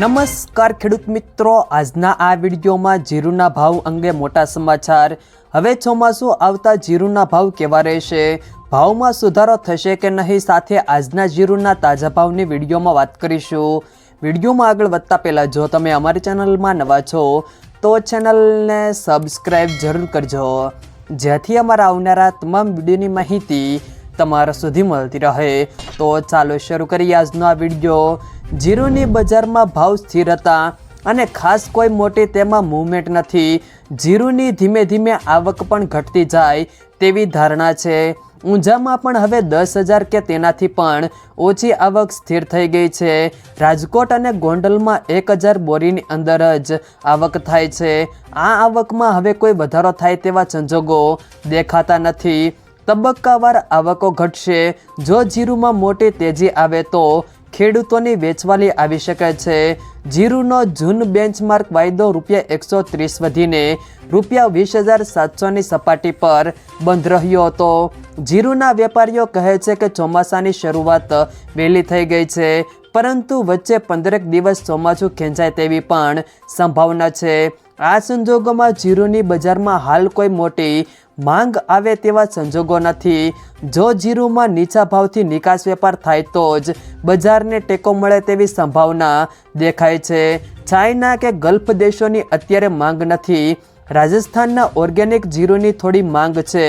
નમસ્કાર ખેડૂત મિત્રો. આજના આ વિડીયોમાં જીરુના ભાવ અંગે મોટા સમાચાર. હવે ચોમાસું આવતા જીરુના ભાવ કેવા રહેશે? ભાવમાં સુધારો થશે કે નહીં? સાથે આજના જીરુના તાજા ભાવની વિડીયોમાં વાત કરીશું. વિડીયોમાં આગળ વધતા પહેલાં જો તમે અમારી ચેનલમાં નવા છો, તો ચેનલને સબસ્ક્રાઈબ જરૂર કરજો. જેથી અમારા આવનારા તમામ વિડીયોની માહિતી તમારા સુધી મળતી રહે. તો ચાલો શરૂ કરીએ આજનો આ વીડિયો. જીરુની બજારમાં ભાવ સ્થિર હતા અને ખાસ કોઈ મોટી તેમાં મૂવમેન્ટ નથી. જીરુની ધીમે ધીમે આવક પણ ઘટતી જાય તેવી ધારણા છે. ઊંઝામાં પણ હવે દસ હજાર કે તેનાથી પણ ઓછી આવક સ્થિર થઈ ગઈ છે. રાજકોટ અને ગોંડલમાં એક હજાર બોરીની અંદર જ આવક થાય છે. આ આવકમાં હવે કોઈ વધારો થાય તેવા સંજોગો દેખાતા નથી. તબક્કાવાર આવકો ઘટશે. જો જીરુમાં મોટી તેજી આવે તો ખેડૂતોની વેચવાલી આવી શકે છે. જીરુનો જૂન બેન્ચમાર્ક વાયદો રૂપિયા એકસો ત્રીસ વધીને રૂપિયા વીસ હજાર સાતસોની સપાટી પર બંધ રહ્યો હતો. જીરુના વેપારીઓ કહે છે કે ચોમાસાની શરૂઆત વહેલી થઈ ગઈ છે, પરંતુ વચ્ચે પંદરેક દિવસ ચોમાસું ખેંચાય તેવી પણ સંભાવના છે. આ સંજોગોમાં જીરુની બજારમાં હાલ કોઈ મોટી માંગ આવે તેવા સંજોગો નથી. જો જીરુમાં નીચા ભાવથી નિકાસ વેપાર થાય તો જ બજારને ટેકો મળે તેવી સંભાવના દેખાય છે. ચાઇના કે ગલ્ફ દેશોની અત્યારે માંગ નથી. રાજસ્થાનના ઓર્ગેનિક જીરુની થોડી માંગ છે,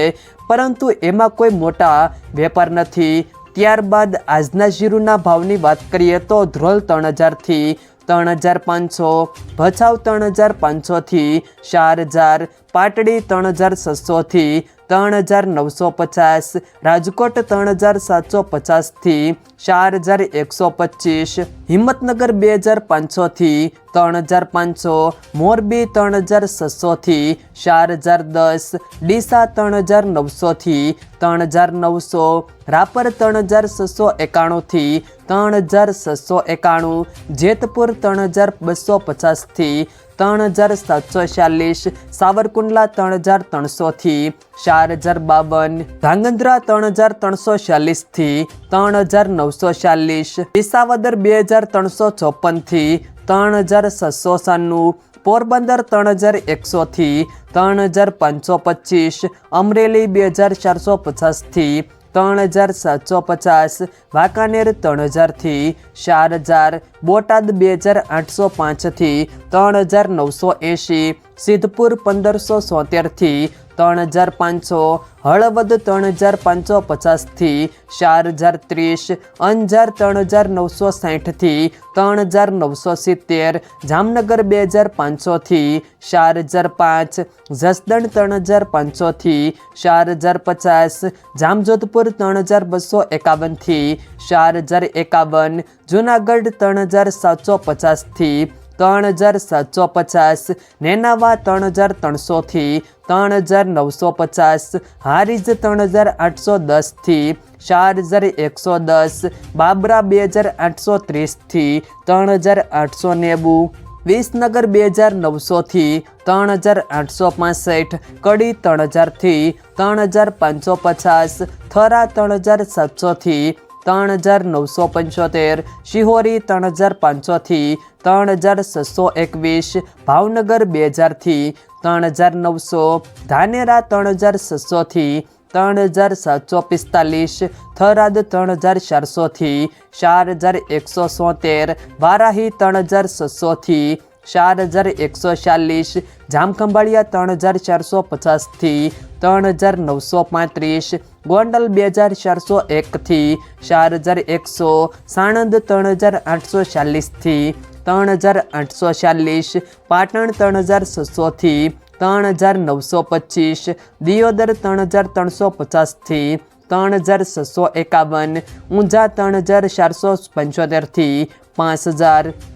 પરંતુ એમાં કોઈ મોટા વેપાર નથી. ત્યારબાદ આજના જીરુના ભાવની વાત કરીએ તો ધ્રોલ ત્રણ હજારથી ત્રણ હજાર પાંચસો ભચાઉ ત્રણ હજાર પાંચસોથી ચાર હજાર પાટડી ત્રણ હજાર છસોથી ત્રણ હજાર નવસો પચાસ, રાજકોટ ત્રણ હજાર સાતસો પચાસથી, ચાર હજાર એકસો પચીસ, હિંમતનગર બે હજાર પાંચસોથી, ત્રણ હજાર પાંચસો, મોરબી ત્રણ હજાર છસોથી ચાર હજાર દસ, ડીસા ત્રણ હજાર નવસોથી ત્રણ હજાર નવસો, રાપર ત્રણ હજાર છસો એકાણુંથી, ત્રણ હજાર છસો એકાણું, જેતપુર ત્રણ હજાર બસો પચાસથી ત્રણ હજાર સાતસો ચાલીસ, સાવરકુંડલા ત્રણ હજાર ત્રણસોથી ચાર હજાર બાવન ધાંગધ્રા ત્રણ હજાર ત્રણસો ચાલીસથી ત્રણ હજાર નવસો ચાલીસ વિસાવદર બે હજાર ત્રણસો ચોપનથી ત્રણ હજાર છસો સાન્નું પોરબંદર ત્રણ હજાર એકસોથી, ત્રણ હજાર પાંચસો પચીસ અમરેલી બે હજાર ચારસો પચાસથી ત્રણ હજાર સાતસો પચાસ, વાંકાનેર ત્રણ હજારથી, ચાર હજાર, બોટાદ બે હજાર આઠસો પાંચથી, ત્રણ હજાર નવસો એંશી, સિદ્ધપુર પંદરસો સોતેરથી ત્રણ હજાર પાંચસો, હળવદ ત્રણ હજાર પાંચસો પચાસથી ચાર હજાર ત્રીસ, અંજાર ત્રણ હજાર નવસો સાઠથી ત્રણ હજાર નવસો સિત્તેર, જામનગર બે હજાર પાંચસોથી ચાર હજાર પાંચ, જસદણ ત્રણ હજાર પાંચસોથી ચાર હજાર પચાસ, જામજોધપુર ત્રણ હજાર બસો એકાવનથી ચાર હજાર એકાવન, જુનાગઢ ત્રણ હજાર સાતસો પચાસથી ત્રણ હજાર સાતસો પચાસ, નેનાવા ત્રણ હજાર ત્રણસોથી ત્રણ હજાર નવસો પચાસ, હારીજ ત્રણ હજાર આઠસો દસથી ચાર હજાર એકસો દસ, બાબરા બે હજાર આઠસો ત્રીસથી ત્રણ હજાર આઠસો નેવું, વિસનગર બે હજાર નવસોથી ત્રણ હજાર આઠસો પાસઠ, કડી ત્રણ હજારથી ત્રણ હજાર પાંચસો પચાસ, થરા ત્રણ હજાર સાતસોથી ત્રણ હજાર નવસો પંચોતેર શિહોરી ત્રણ હજાર પાંચસોથી ત્રણ હજાર છસો એકવીસ ભાવનગર બે હજારથી ત્રણ હજાર નવસો ધાનેરા ત્રણ હજાર છસોથી ત્રણ હજાર સાતસો પિસ્તાલીસ થરાદ ત્રણ હજાર ચારસોથી ચાર હજાર એકસો સોતેર વારાહી ત્રણ હજાર છસોથી ચાર હજાર એકસો ચાલીસ જામખંભાળિયા ત્રણ હજાર ચારસો પચાસથી ત્રણ હજાર નવસો પાંત્રીસ ગોંડલ બે હજાર ચારસો એકથી ચાર હજાર એકસો સાણંદ, ત્રણ હજાર આઠસો ચાલીસથી ત્રણ હજાર આઠસો ચાલીસ, પાટણ ત્રણ હજાર છસોથી ત્રણ હજાર નવસો પચીસ, દિયોદર ત્રણ હજાર ત્રણસો પચાસથી ત્રણ હજાર છસો એકાવન, ઊંઝા ત્રણ હજાર ચારસો પંચોતેરથી પાંચ હજાર